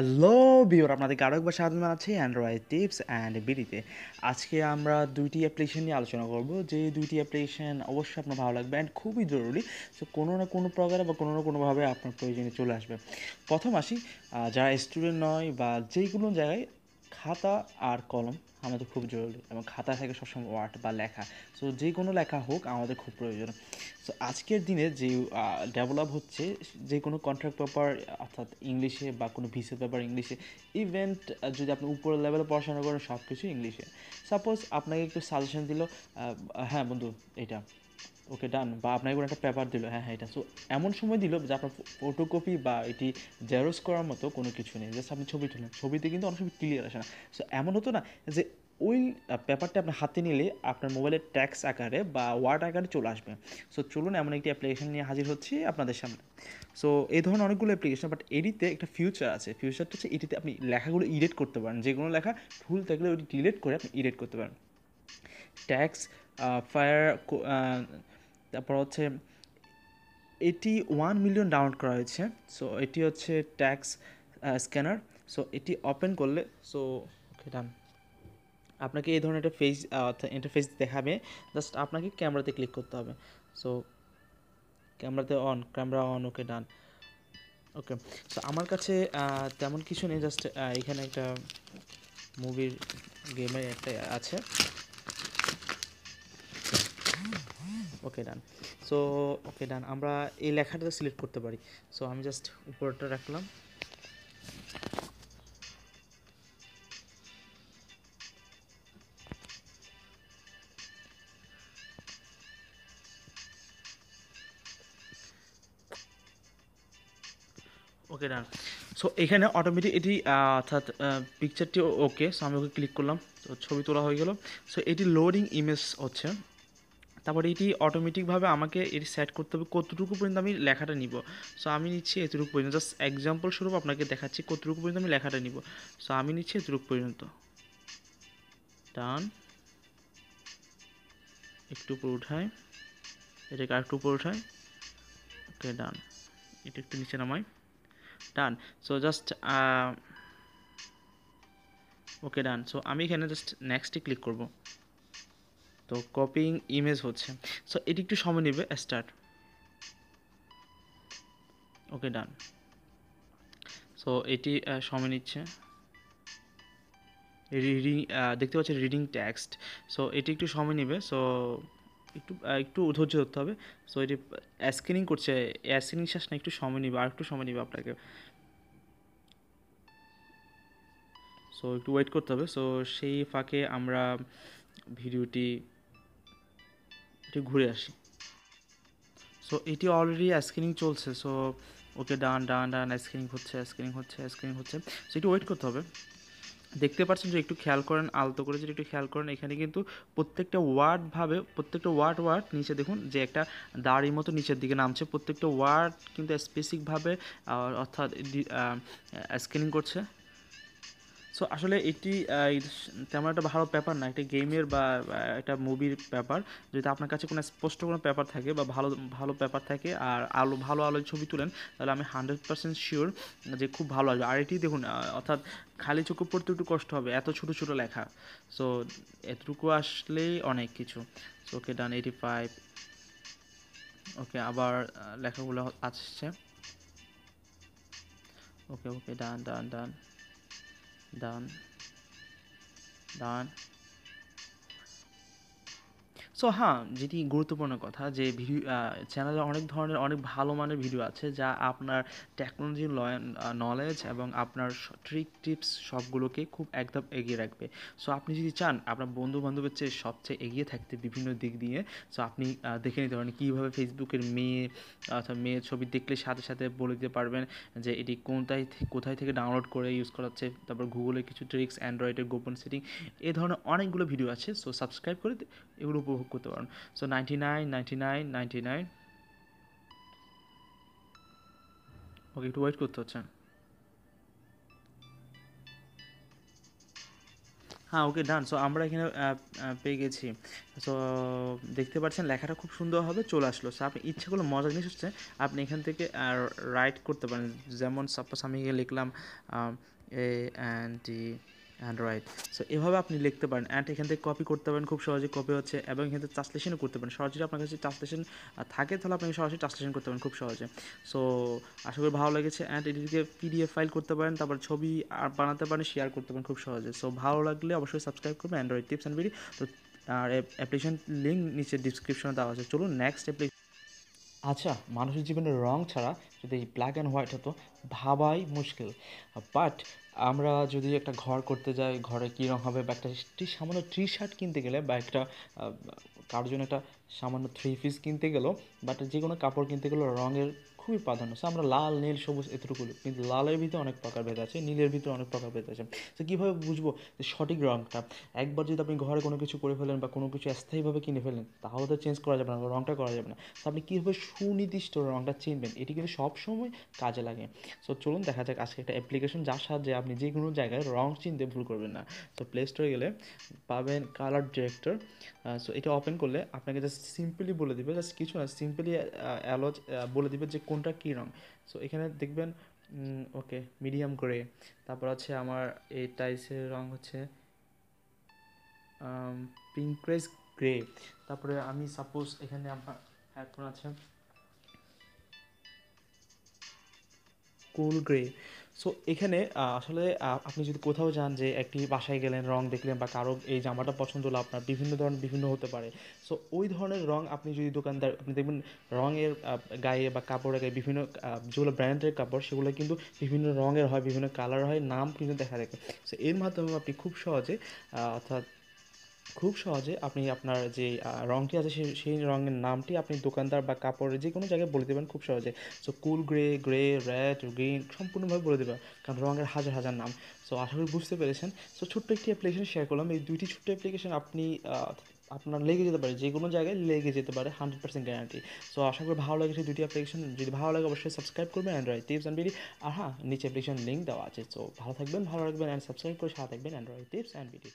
Hello বিওর আপনাদেরকে আরও একবার স্বাগত আছে অ্যান্ড্রয়েড টিপস অ্যান্ড বিডিতে আজকে আমরা দুইটি অ্যাপ্লিকেশন নিয়ে আলোচনা করব। যে দুইটি অ্যাপ্লিকেশন অবশ্যই আপনার ভালো লাগবে অ্যান্ড খুবই জরুরি। সো কোনো না কোনো প্রকারে বা কোনো না কোনোভাবে আপনার প্রয়োজনে চলে আসবে। প্রথম আসি যারা স্টুডেন্ট নয় বা যে কোনো জায়গায় খাতা আর কলম আমাদের খুব জরুরি এবং খাতা থেকে সবসময় ওয়ার্ড বা লেখা। সো যে কোনো লেখা হোক আমাদের খুব প্রয়োজন। সো আজকের দিনে যে ডেভেলপ হচ্ছে, যে কোনো কন্ট্রাক্ট পেপার অর্থাৎ ইংলিশে বা কোনো ভিসা পেপার ইংলিশে ইভেন্ট যদি আপনি উপরের লেভেলে পড়াশোনা করেন সব কিছু ইংলিশে। সাপোজ আপনাকে একটু সাজেশন দিল হ্যাঁ বন্ধু, এটা। ওকে ডান বা আপনাকে কোনো একটা পেপার দিল হ্যাঁ হ্যাঁ এটা। সো এমন সময় দিল যে আপনার ফটোকপি বা এটি জেরক্স করার মতো কোনো কিছু নেই। জাস্ট আপনি ছবি তুলেন। ছবিতে কিন্তু অনেক সময় ক্লিয়ার আসে না। সো এমন হতো না যে ওই পেপারটা আপনার হাতে নিলে আপনার মোবাইলের ট্যাক্স আকারে বা ওয়ার্ড আকারে চলে আসবে। সো চলুন এমন একটি অ্যাপ্লিকেশন নিয়ে হাজির হচ্ছি আপনাদের সামনে। সো এই ধরনের অনেকগুলো অ্যাপ্লিকেশন বাট এডিতে একটা ফিউচার আছে। ফিউচারটা হচ্ছে এটিতে আপনি লেখাগুলো ইডিট করতে পারেন। যে কোনো লেখা ভুল থাকলে ওইটি ডিলিট করে আপনি ইডিট করতে পারেন। ট্যাক্স ফায়ার তারপর হচ্ছে এটি ওয়ান মিলিয়ন ডাউনলোড করা হয়েছে। সো এটি হচ্ছে ট্যাক্স স্ক্যানার সো এটি ওপেন করলে সো ডান আপনাকে এই ধরনের একটা ফেস ইন্টারফেস দেখাবে। জাস্ট আপনাকে ক্যামেরাতে ক্লিক করতে হবে। সো ক্যামেরাতে on camera on okay done okay so আমার কাছে তেমন কিছু নেই জাস্ট এখানে একটা মুভির গেমের একটা আছে। ওকে ডান সো ওকে ডান আমরা এই লেখাটা সিলেক্ট করতে পারি। সো আমি জাস্ট উপরটা রাখলাম। ওকে ডান সো এখানে অটোমেটিক এটি অর্থাৎ পিকচারটি ওকে সো আমি ওকে ক্লিক করলাম। তো ছবি তোলা হয়ে গেল। সো এটি লোডিং ইমেজ হচ্ছে। তারপরে এটি অটোমেটিকভাবে আমাকে এটি সেট করতে হবে কতটুকু পর্যন্ত আমি লেখাটা নিব। সো আমি নিচ্ছি এতটুকু পর্যন্ত। জাস্ট এক্সাম্পল স্বরূপ আপনাকে দেখাচ্ছি কতটুকু পর্যন্ত আমি লেখাটা নিব। সো আমি নিচ্ছি এতটুকু পর্যন্ত। ডান একটু উপর উঠাই। এটাকে আরেকটু উপর উঠাই। ওকে ডান এটা একটু নিচে নামাই। Done so just okay done so আমি এখানে জাস্ট নেক্সটে ক্লিক করব। তো কপিং ইমেজ হচ্ছে। সো এটি একটু সময় নেবে স্টার্ট ওকে ডান সো এটি সময় নিচ্ছে। রিডিং দেখতে পাচ্ছি রিডিং টেক্সট সো এটি একটু সময় নেবে। সো একটু একটু ধৈর্য ধরতে হবে। সো এটি স্ক্যানিং করছে। স্ক্যানিং শেষ না, একটু সময় নেবে আর একটু সময় নেবে আপনাকে। সো একটু ওয়েট করতে হবে। সো সেই ফাঁকে আমরা ভিডিওটি একটু ঘুরে আসি। সো এটি অলরেডি স্ক্রিনিং চলছে। So okay done done done screening হচ্ছে স্ক্রিনিং হচ্ছে স্ক্রিনিং হচ্ছে। সো একটু ওয়েট করতে হবে। দেখতে পাচ্ছেন যে একটু খেয়াল করেন, আলতো করে যদি একটু খেয়াল করেন, এখানে কিন্তু প্রত্যেকটা ওয়ার্ড ভাবে, প্রত্যেকটা ওয়ার্ড ওয়ার্ড নিচে দেখুন, যে একটা দাড়ির মতো নিচের দিকে নামছে। প্রত্যেকটা ওয়ার্ড কিন্তু স্পেসিফিকভাবে অর্থাৎ স্ক্যানিং করছে। সো আসলে এটি তেমন একটা ভালো পেপার না। একটা গেমের বা একটা মুভির পেপার যদি আপনার কাছে কোনো স্পষ্ট কোনো পেপার থাকে বা ভালো ভালো পেপার থাকে আর আলো, ভালো আলোয় ছবি তুলেন, তাহলে আমি হান্ড্রেড পার্সেন্ট শিওর যে খুব ভালো আসবে। আর এটি দেখুন অর্থাৎ খালি চোখে পড়তে একটু কষ্ট হবে। এত ছোট ছোট লেখা। সো এতটুকু আসলেই অনেক কিছু। সো ওকে ডান এইটি ফাইভ ওকে আবার লেখাগুলো আসছে। Okay okay done done done done done so হ্যাঁ যেটি গুরুত্বপূর্ণ কথা যে ভিডিও চ্যানেলে অনেক ধরনের, অনেক ভালো মানের ভিডিও আছে যা আপনার টেকনোলজি নলেজ এবং আপনার ট্রিক টিপস সবগুলোকে খুব একদম এগিয়ে রাখবে। সো আপনি যদি চান, আপনার বন্ধু বান্ধবের চেয়ে সবচেয়ে এগিয়ে থাকতে বিভিন্ন দিক দিয়ে সো আপনি দেখে নিতে পারেন কীভাবে ফেসবুকের মেয়ে, অর্থাৎ মেয়ের ছবি দেখলে সাথে সাথে বলে দিতে পারবেন যে এটি কোনটাই কোথায় থেকে ডাউনলোড করে ইউজ করা হচ্ছে, তারপর গুগলের কিছু ট্রিক্স অ্যান্ড্রয়েডের গোপন সেটিং এই ধরনের অনেকগুলো ভিডিও আছে। সো সাবস্ক্রাইব করে এগুলো উপভোগ করতে পারেন সো নাইনটি নাইন ওকে একটু ওয়েট করতে হচ্ছে। হ্যাঁ ওকে ডান সো আমরা এখানে পেয়ে গেছি। সো দেখতে পাচ্ছেন, লেখাটা খুব সুন্দরভাবে চলে আসলো। সো আপনি ইচ্ছা করলে মজার জিনিস হচ্ছে, আপনি এখান থেকে রাইট করতে পারেন। যেমন সাপোজ আমি লিখলাম অ্যান্ড অ্যান্ড রাইট সো এভাবে আপনি লিখতে পারেন অ্যান্ড এখান থেকে কপি করতে পারেন, খুব সহজে কপি হচ্ছে এবং এখান থেকে ট্রান্সলেশনও করতে পারেন। সরাসরি আপনার কাছে ট্রান্সলেশন থাকে, তাহলে আপনি সরাসরি ট্রান্সলেশন করতে পারেন খুব সহজে। সো আশা করি ভালো লেগেছে অ্যান্ড এটিকে পিডিএফ ফাইল করতে পারেন, তারপর ছবি আর বানাতে পারেন শেয়ার করতে পারেন খুব সহজে। সো ভালো লাগলে অবশ্যই সাবস্ক্রাইব করবেন অ্যান্ড্রয়েড টিপস অ্যান্ড ভিডিও তো, আর অ্যাপ্লিকেশন লিঙ্ক নিচে ডিসক্রিপশনে দেওয়া আছে। চলুন নেক্সট অ্যাপ্লিকেশন আচ্ছা মানুষের জীবনের রং ছাড়া যদি ব্ল্যাক অ্যান্ড হোয়াইট হতো, ভাবাই মুশকিল। বাট আমরা যদি একটা ঘর করতে যাই, ঘরে কী রঙ হবে? বা একটা সামান্য টি শার্ট কিনতে গেলে বা একটা কার জন্য একটা সামান্য থ্রি পিস কিনতে গেলেও বাট যে কোনো কাপড় কিনতে গেলেও রঙের খুবই প্রাধান্য। সো আমরা লাল, নীল, সবুজ এতটুকু কিন্তু লালের ভিতরে অনেক প্রকার ভেদ আছে, নীলের ভিতরে অনেক প্রকার ভেদ আছে। তো কীভাবে বুঝব যে সঠিক রঙটা একবার যদি আপনি ঘরে কোনো কিছু করে ফেলেন বা কোনো কিছু স্থায়ীভাবে কিনে ফেলেন, তাহলে তো চেঞ্জ করা যাবে না রঙটা করা যাবে না। তো আপনি কীভাবে সুনির্দিষ্ট রঙটা চিনবেন? এটি কিন্তু সবসময় কাজে লাগে। সো চলুন দেখা যাক আজকে একটা অ্যাপ্লিকেশন যার সাহায্যে আপনি যে কোনো জায়গায় রং চিনতে ভুল করবেন না। তো প্লে স্টোরে গেলে পাবেন কালার ডিরেক্টর সো এটা ওপেন করলে আপনাকে জাস্ট সিম্পলি বলে দিবে জাস্ট কিছু না সিম্পলি অ্যালোজ বলে দিবে যে কোনটা কী রং? সো এখানে দেখবেন ওকে মিডিয়াম গ্রে তারপর আছে আমার এই টাইসের রং হচ্ছে পিঙ্ক্রেস গ্রে তারপরে আমি সাপোজ এখানে আমার হেডফোন আছে কুল গ্রে সো এখানে আসলে আপনি যদি কোথাও যান যে একটি বাসায় গেলেন, রং দেখলেন বা কারও এই জামাটা পছন্দ হলো আপনার, বিভিন্ন ধরনের, বিভিন্ন হতে পারে। সো ওই ধরনের রং আপনি যদি দোকানদার, আপনি দেখবেন রঙের গায়ে বা কাপড়ের গায়ে বিভিন্ন যেগুলো ব্র্যান্ডের কাপড়, সেগুলো কিন্তু বিভিন্ন রঙের হয়, বিভিন্ন কালার হয়, নাম কিন্তু দেখা থাকে সো এর মাধ্যমে আপনি খুব সহজে অর্থাৎ খুব সহজে আপনি আপনার যে রঙটি আছে সেই সেই রঙের নামটি আপনি দোকানদার বা কাপড়ের যে কোনো জায়গায় বলে দেবেন খুব সহজে। So cool grey grey red green সম্পূর্ণভাবে বলে দেবেন। কারণ রঙের হাজার হাজার নাম। সো আশা করি বুঝতে পেরেছেন। সো ছোট্ট একটি অ্যাপ্লিকেশন শেয়ার করলাম। এই দুইটি ছোট্ট অ্যাপ্লিকেশন আপনি আপনার লেগে যেতে পারে। যে কোনো জায়গায় লেগে যেতে পারে হান্ড্রেড পার্সেন্ট গ্যারান্টি সো আশা করি ভালো লাগে সেই দুটি অ্যাপ্লিকেশন যদি ভালো লাগে অবশ্যই সাবস্ক্রাইব করবেন অ্যান্ড্রয়েড টিপস অ্যান্ড বিডি আর হ্যাঁ নিচে অ্যাপ্লিকেশন লিঙ্ক দেওয়া আছে। সো ভালো থাকবেন, ভালো রাখবেন অ্যান্ড সাবস্ক্রাইব করে সাথে থাকবেন অ্যান্ড্রয়েড টিপস অ্যান্ড বিডি